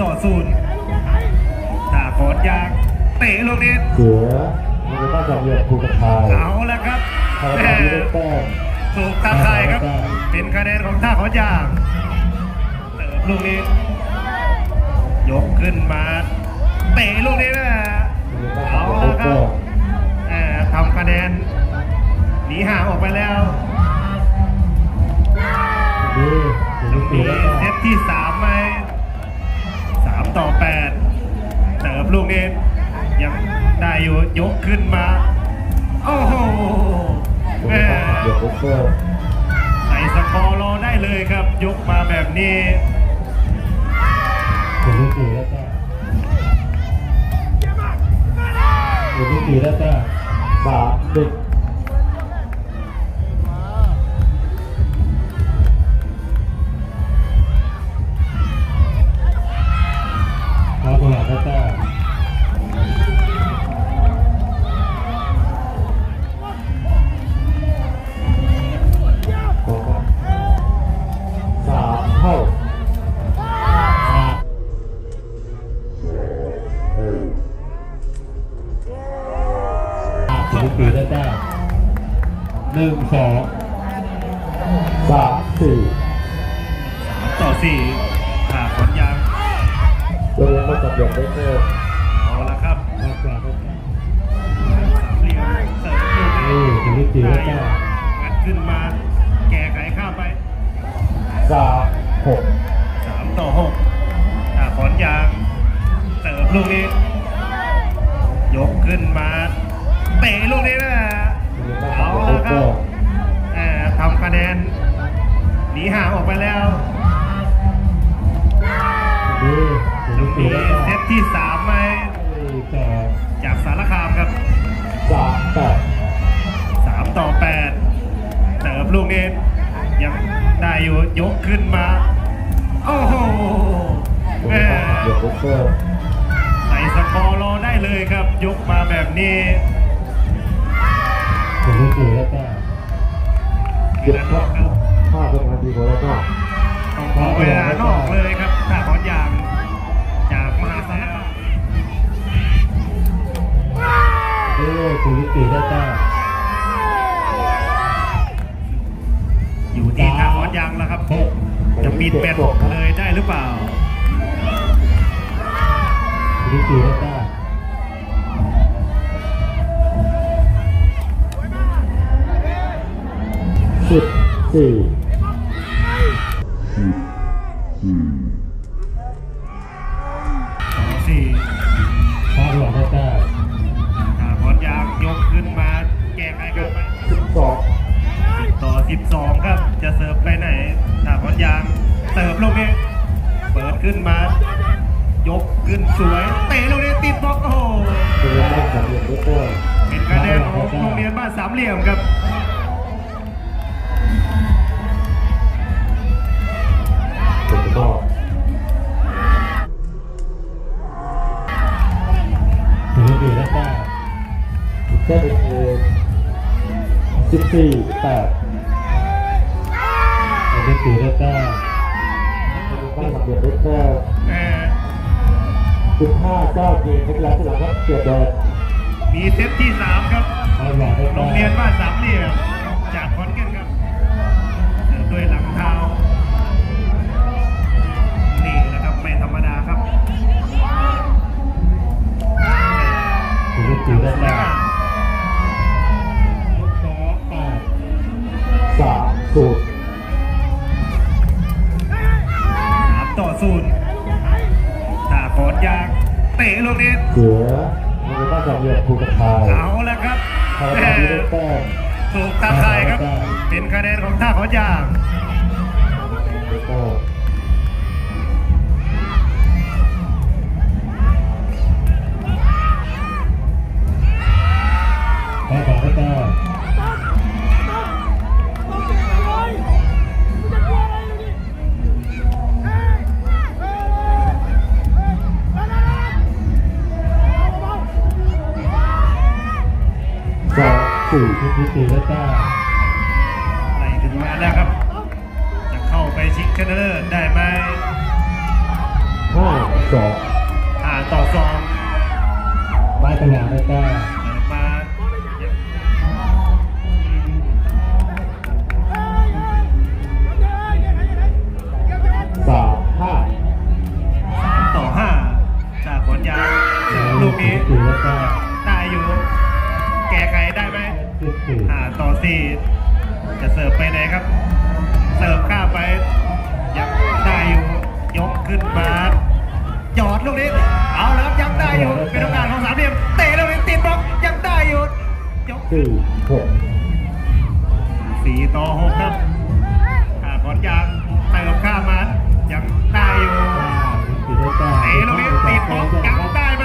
ต่อศูนย์ตาขอนยางเตะลูกนี้เสือมันจะต้องจับเหยียบภูกระทายเอาแล้วครับทางแหการม่ที่ได้แต้มถูกตาข่ายครับ เป็นคะแนนของท่าขอนยางเติมลูกนี้ ยกขึ้นมาเตะลูกนี้นะเอาแล้วครับแหม่ทำคะแนนหนีห่างออกไปแล้วนี่ถึงลูกปีนี้แล้วเซตที่สามไหมสาม ต่อแปดเติมลูกนี้ยังได้อยู่ยกขึ้นมา โอ้โหแหม่เหยียบบุฟเฟอร์ใส่สกอร์รอได้เลยครับ ยกมาแบบนี้ถึงปีแล้วก็ถึงปีแล้วก็สามหนึ่งค หนึ่งสองสามสี่ต่อสี่ขาขอนยางโดยมาจับเหยียบได้แต้มเอาละครับมากกว่าได้แต้มสามเหลี่ยมเสิร์ฟลูกนี่นี้ถึงปีได้แต้มงัดขึ้นมาแก้ไขข้ามไปสามหกสามต่อหกขาขอนยางเสิร์ฟลูกนี้ยกขึ้นมาเตะลูกนี้นะ เอาละครับแหมทำคะแนนหนีห่างออกไปแล้วนี่ถึลูงกปีนี้ได้แต้เซตที่สามไหมสอจากสารคามครับสามแปดสามต่อแปดเติมลูกนี้ยังได้อยู่ยกขึ้นมา โอ้โหแม่ยียบบุฟเฟอร์ใส่สกอร์รอได้เลยครับ ยกมาแบบนี้ เก็บครับห้าสมาธิของแล้วก็ต้องขอเวลานอกเลยครับถ้าขอนยางจากมหาสารคามเอ้ยถึงปีได้แต้มอยู่ที่ท่าขอนยางแล้วครับหกจะปิดแบตเลยได้หรือเปล่าถึงปีได้แต้ สิบสี่สองสี่พาดหลวงได้แต้มท่าขอนยางยกขึ้นมาแก้ไขกันไปสิบสองต่อ12ครับ จะเสิร์ฟไปไหนถ้าขอนยางเสิร์ฟลูกนี้เปิดขึ้นมา ยกขึ้นสวย เตะลูกนี้ติดบล็อกโอ้โหเป็นแต้มสามเหลี่ยมได้แต้มเป็นคะแนนของโรงเรียนบ้านสามเหลี่ยมครับ สิบสี่แปดเป็นปีได้แต้มบ้านสามเหลี่ยมได้แต้มแหม่สิบห้าเก้าเกมนักกีฬาที่หลังครับเกียรติแดนมีเซตที่3ครับพาดหลวงได้โรแต้งเรียนมบ้านสามเหลี่ยมจากขอนแก่น สามศูนย์สามต่อศูนย์ถ้าขอนยางเตะลูกนี้เสือมันจะต้องจับเหยียบภูกระทายเอาแล้วครับทางแหการม่ที่ได้แต้มถูกตาข่ายครับ เป็นคะแนนของท่าขอนยาง สองสี่ที่ที่สี่ได้แต้มไล่ถึงมาแล้วครับ จะเข้าไปชิงชนะเลิศได้ไหมห้าสองห้าต่อสองบ้านสยามได้แต้มเปิดมาสามห้าสามต่อห้าจากขอนยางลูกนี้สี่ได้แต้มได้อยู่ แก้ไขได้ไหม สิบสี่ห้าต่อสี่จะเสิร์ฟไปไหนครับ เสิร์ฟข้ามไปยังได้อยู่ยกขึ้นมาจอดลูกนี้เอาแล้วครับยังได้อยู่เป็นโอกาสของสามเหลี่ยมเตะลูกนี้ติดบล็อกยังได้อยู่ยกสี่หกสี่ต่อหกครับขาขอนยางเติมข้ามมายังได้อยู่ห้าสี่ได้แต้มเตะลูกนี้ติดบล็อกยังได้ไหม